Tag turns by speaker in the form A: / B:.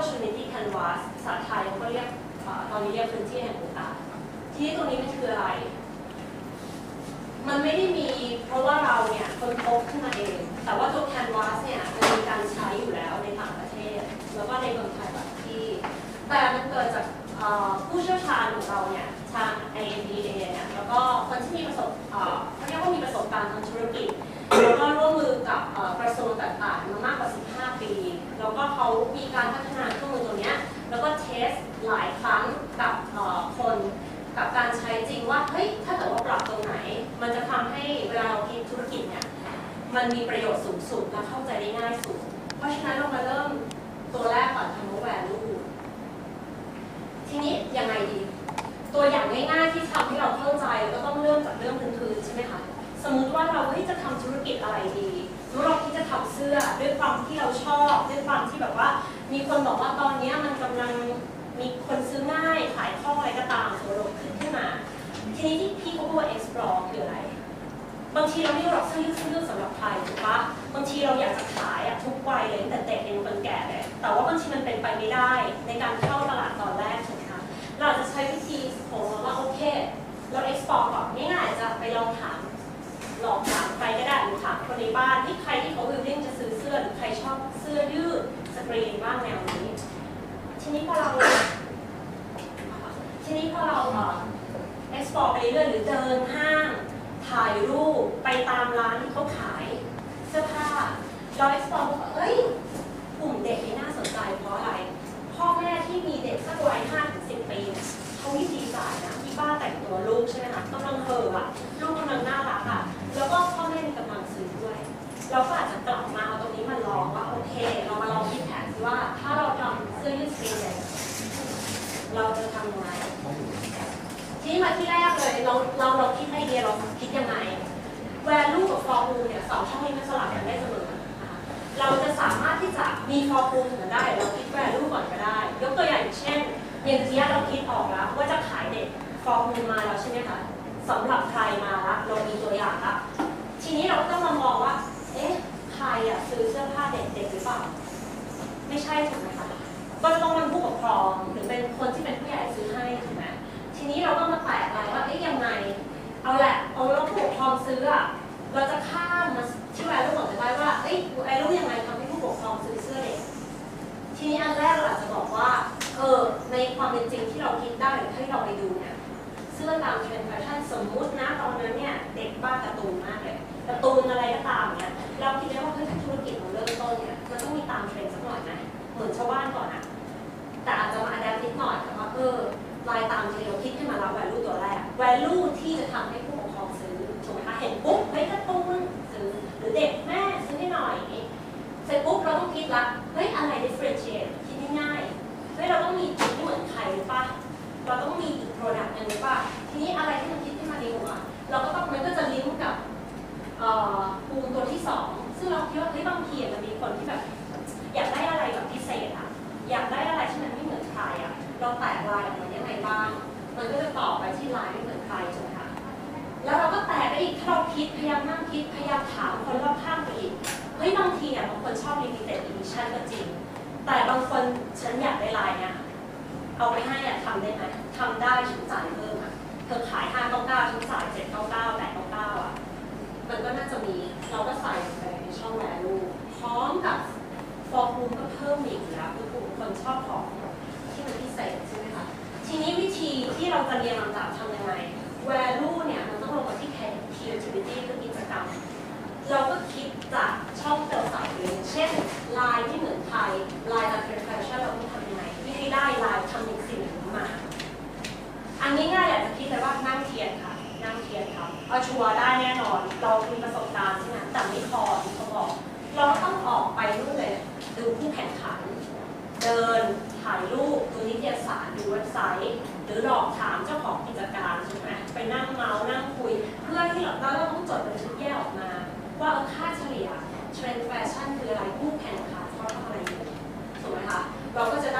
A: opportunity canvas ภาษาไทยเขาก็เรียกอตอนนี้เรียกพื้นที่แห่งโอกาส ทีนี้ตรงนี้มันคืออะไร มันไม่ได้มีเพราะว่าเราเนี่ยคนพบขึ้นมาเอง แต่ว่าตัว canvas เนี่ยมันมีการใช้อยู่แล้วในต่างประเทศ แล้วก็ในเมืองไทยบางที่ แต่มันเกิดจากผู้เชี่ยวชาญของเราเนี่ยทาง AMBA เนี่ยแล้วก็คนที่มีประสบเอ่อเขาเรียกว่ามีประสบการณ์ทางธุรกิจ แล้วก็ร่วมมือกับกระทรวงต่างๆมามากกว่า 15 ปี แล้วก็เขามีการพัฒนา แล้วก็เทสหลายครั้งกับคนกับการใช้จริงว่าเฮ้ยถ้าเกิดว่าปรับตรงไหน มันจะทำให้เวลาเราคิดธุรกิจเนี่ยมันมีประโยชน์สูงสุดและเข้าใจได้ง่ายสุด เพราะฉะนั้นเรามาเริ่มตัวแรกก่อนคำว่า value ทีนี้ยังไงดี ตัวอย่างง่ายๆที่ทำให้เราเข้าใจก็ต้องเริ่มจากเรื่องพื้นๆใช่ไหมคะสมมุติว่าเราเฮ้ยจะทำธุรกิจอะไรดีสมมติเราคิดจะทำเสื้อด้วยความที่เราชอบด้วยความที่แบบว่า มีคนบอกว่าตอนนี้มันกำลังมีคนซื้อง่ายขายคล่องอะไรก็ตามตัวเราขึ้นขึ้นมา ทีนี้ที่พี่เขาพูดว่า explore คืออะไร บางทีเราไม่รู้หรอกเสื้อยืดเสื้อสำหรับใครถูกปะบางทีเราอยากจะขายอะทุกวัยเลยแต่เด็กเป็นคนแก่เลยแต่ว่าบางทีมันเป็นไปไม่ได้ในการเข้าตลาดตอนแรกถูกไหมคะเราจะใช้วิธีของเราว่าโอเคเรา export ก่อนง่ายๆจะไปลองถามลองถามใครก็ได้หรือถามคนในบ้านที่ใครที่เขาวิลลิ่งจะซื้อเสื้อหรือใครชอบเสื้อยืด กรีนบ้างแนวนี้ ทีนี้พอเรา ทีนี้พอเราเอ่อ export ไปเรื่อยหรือเดินห้าง ถ่ายรูปไปตามร้านที่เขาขายเสื้อผ้าเรา export บอกเอ้ยกลุ่มเด็กนี่น่าสนใจเพราะอะไร พ่อแม่ที่มีเด็กสักวัยห้าถึงสิบปีเขาวิธีจ่ายนะที่บ้านแต่งตัวลูกใช่ไหมคะกำลังเห่ออะลูกกำลังน่ารักอะแล้วก็พ่อแม่มีกำลังซื้อด้วย เราก็อาจจะกลับมาเอาตรงนี้มาลองว่าโอเคำไงทีนี้มาที่แรกเลยเราเราเราคิดไอเดียเราคิดยังไง value กับ for who เนี่ยสองช่องนี้มันสลับกันได้เสมอเราจะสามารถที่จะมี for who เหมือนได้ เราคิด value ก่อนก็ได้ ยกตัวอย่างเช่นอย่างที่เราคิดออกแล้วว่าจะขายเด็ก for who มาแล้วใช่ไหมคะสำหรับใครมาละเรามีตัวอย่างละทีนี้เราก็ต้องมามองว่า เอ๊ะ ใครอะซื้อเสื้อผ้าเด็กๆหรือเปล่า ไม่ใช่ถูกไหมคะ ก็จะต้องเป็นผู้ปกครองหรือเป็นคนที่เป็นผู้ใหญ่ซื้อให้ถูกไหมทีนี้เราก็มาแตกอะไรว่าเอ๊ะยังไง เอาแหละเอาแล้วผู้ปกครองซื้ออะเราจะข้ามมาที่แวลูก่อนจะได้ว่าเอ้ยแวลูกยังไงทำให้ผู้ปกครองซื้อเสื้อเด็กทีนี้อันแรกเราอาจจะบอกว่าเออในความเป็นจริงที่เราคิดได้หรือที่เราไปดูเนี่ยเสื้อตามเทรนด์แฟชั่นสมมุตินะตอนนั้นเนี่ยเด็กบ้าการ์ตูนมากเลยการ์ตูนอะไรก็ตามเนี่ยเราคิดได้ว่าเฮ้ยถ้าธุรกิจของเริ่มต้นเนี่ยมันต้องมีตามเทรนด์สักหน่อยนะเหมือนชาวบ้านก่อนอะ หน่อยแต่ว่าเออลายตามที่เราคิดขึ้นมาแล้ว value ตัวแรก value ที่จะทำให้ผู้ปกครองซื้อถูกไหมคะเห็นปุ๊บเฮ้ยกร์ตูนซื้อหรือเด็กแม่ซื้อให้หน่อยเสร็จปุ๊บเราต้องคิดละเฮ้ยอะไร differentiate คิดง่ายๆเฮ้ยเราต้องมีจุดที่เหมือนใครหรือปะเราต้องมีอีก product หนึงหรือปะทีนี้อะไรที่มันคิดขึ้นมาในหัวเราก็ต้องมันก็จะลิงก์ ตกลายออกมายังไงบ้าง มันก็จะต่อไปที่ลายไม่เหมือนใครใช่ไหมคะแล้วเราก็แตกไปอีกถ้าเราคิดพยายามนั่งคิดพยายามถามคนรอบข้างไปอีก เฮ้ยบางทีอะบางคนชอบ limited edition ก็จริง แต่บางคนฉันอยากได้ลายเนี่ยเอาไปให้อะทำได้ไหมทำได้ฉันจ่ายเพิ่มอะเธอขาย599ฉันจ่าย799 899อะมันก็น่าจะมีเราก็ใส่ไปในช่อง value พร้อมกับฟอร์คูก็เพิ่มอีกแล้วคือกลุ่มคนชอบของที่มันพิเศษใช่ไหมคะ ทีนี้วิธีที่เราจะเรียนลำดับทำยังไง value เนี่ยมันต้องลงมาที่ creativity คือกิจกรรม เราก็คิดจากช่องเติมใส่เลยองเช่นลายที่เหมือนไทยลาย a า t แฟชั่นเราต้องทำยังไงที่ให้ได้ลายทำอีกสิ่งหนึ่งมา อันนี้ง่ายอยากจะคิดเลยว่านั่งเทียนค่ะนั่งเทียนครับเอาชัวร์ได้แน่นอน เรามีประสบการณ์ใช่ไหมแต่ไม่พอที่เขาบอก เราต้องออกไปนู่นเลยดูผู้แข่งขัน เดิน ถ่ายรูปดูนิตยสารดูเว็บไซต์ หรือหลอกถามเจ้าของกิจการใช่ไหมไปนั่งเมาส์นั่งคุย เพื่อที่เราเราต้องจดบันทึกแยกออกมา ว่าค่าเฉลี่ยเทรนด์แฟชั่นคืออะไรผู้แข่งขานเขาทำอะไรถูกไหมคะเราก็จะได้